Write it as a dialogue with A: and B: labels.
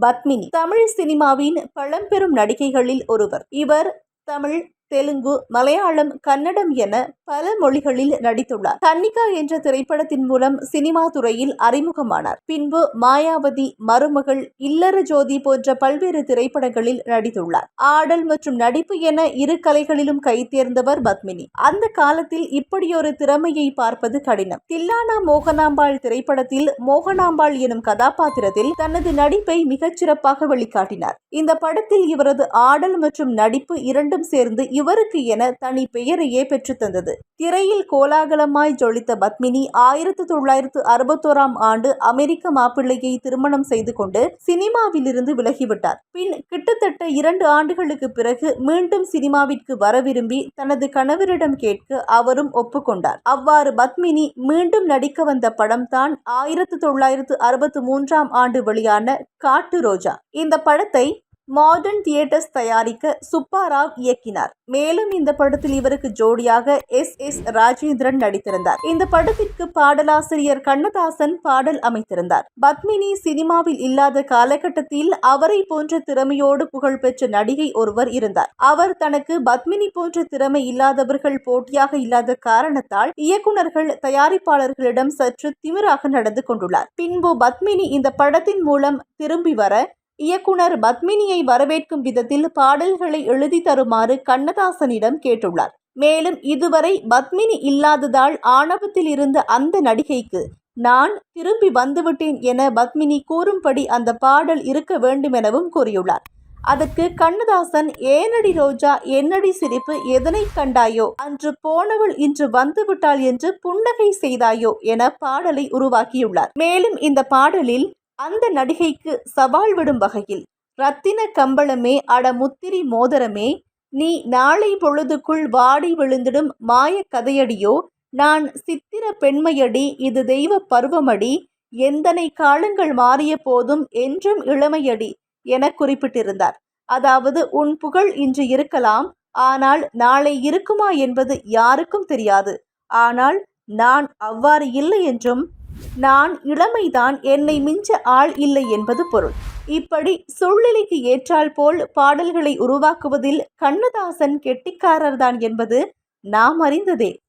A: பத்மினி. தமிழ் சினிமாவின் பழம்பெரும் நடிகைகளில் ஒருவர். இவர் தமிழ் தெலுங்கு மலையாளம் கன்னடம் என பல மொழிகளில் நடித்துள்ளார். கன்னிகா என்ற திரைப்படத்தின் மூலம் சினிமா துறையில் அறிமுகமானார். பின்பு மாயாவதி மருமகள் இல்லற ஜோதி போன்ற பல்வேறு திரைப்படங்களில் நடித்துள்ளார். ஆடல் மற்றும் நடிப்பு என இரு கலைகளிலும் கைத்தேர்ந்தவர் பத்மினி. அந்த காலத்தில் இப்படியொரு திறமையை பார்ப்பது கடினம். தில்லானா மோகனாம்பாள் திரைப்படத்தில் மோகனாம்பாள் எனும் கதாபாத்திரத்தில் தனது நடிப்பை மிகச்சிறப்பாக வெளிக்காட்டினார். இந்த படத்தில் இவரது ஆடல் மற்றும் நடிப்பு இரண்டும் சேர்ந்து இவருக்கு என தனி பெயரையே பெற்று தந்தது. திரையில் கோலாகலமாய் ஜொலித்த பத்மினி ஆயிரத்து தொள்ளாயிரத்து அறுபத்தோராம் ஆண்டு அமெரிக்க மாப்பிள்ளையை திருமணம் செய்து கொண்டு சினிமாவிலிருந்து விலகிவிட்டார். பின் கிட்டத்தட்ட இரண்டு ஆண்டுகளுக்கு பிறகு மீண்டும் சினிமாவிற்கு வர விரும்பி தனது கணவரிடம் கேட்க அவரும் ஒப்புக்கொண்டார். அவ்வாறு பத்மினி மீண்டும் நடிக்க வந்த படம் தான் ஆயிரத்து தொள்ளாயிரத்து அறுபத்து மூன்றாம் ஆண்டு வெளியான காட்டு ரோஜா. இந்த படத்தை மாடர்ன் தியேட்டர்ஸ் தயாரிக்க சுப்பாராவ் இயக்கினார். மேலும் இந்த படத்தில் இவருக்கு ஜோடியாக எஸ் எஸ் ராஜேந்திரன் நடித்திருந்தார். இந்த படத்திற்கு பாடலாசிரியர் கண்ணதாசன் பாடல் அமைத்திருந்தார். பத்மினி சினிமாவில் இல்லாத காலகட்டத்தில் அவரை போன்ற திறமையோடு புகழ்பெற்ற நடிகை ஒருவர் இருந்தார். அவர் தனக்கு பத்மினி போன்ற திறமை இல்லாதவர்கள் போட்டியாக இல்லாத காரணத்தால் இயக்குநர்கள் தயாரிப்பாளர்களிடம் சற்று திமிராக நடந்து கொண்டுள்ளார். பின்பு பத்மினி இந்த படத்தின் மூலம் திரும்பி வர இயக்குனர் பத்மினியை வரவேற்கும் விதத்தில் பாடல்களை எழுதி தருமாறு கண்ணதாசனிடம் கேட்டுள்ளார். மேலும் இதுவரை பத்மினி இல்லாததால் ஆணவத்தில் இருந்த அந்த நடிகைக்கு நான் திரும்பி வந்துவிட்டேன் என பத்மினி கூறும்படி அந்த பாடல் இருக்க வேண்டுமெனவும் கூறியுள்ளார். அதற்கு கண்ணதாசன் ஏனடி ரோஜா என்னடி சிரிப்பு எதனை கண்டாயோ? அன்று போனவள் இன்று வந்துவிட்டாள் என்று புன்னகை செய்தாயோ? என பாடலை உருவாக்கியுள்ளார். மேலும் இந்த பாடலில் அந்த நடிகைக்கு சவால் விடும் வகையில் ரத்தின கம்பளமே அட முத்திரி மோதிரமே நீ நாளை பொழுதுக்குள் வாடி விழுந்திடும் மாய கதையடியோ நான் சித்திர பெண்மையடி இது தெய்வ பருவமடி எந்தனை காலங்கள் மாறிய போதும் என்றும் இளமையடி என குறிப்பிட்டிருந்தார். அதாவது உன் புகழ் இன்று இருக்கலாம் ஆனால் நாளை இருக்குமா என்பது யாருக்கும் தெரியாது. ஆனால் நான் அவ்வாறு இல்லை என்றும் நான் இளமைதான் என்னை மிஞ்ச ஆள் இல்லை என்பது பொருள். இப்படி சூழ்நிலைக்கு ஏற்றால் போல் பாடல்களை உருவாக்குவதில் கண்ணதாசன் கெட்டிக்காரர்தான் என்பது நாம் அறிந்ததே.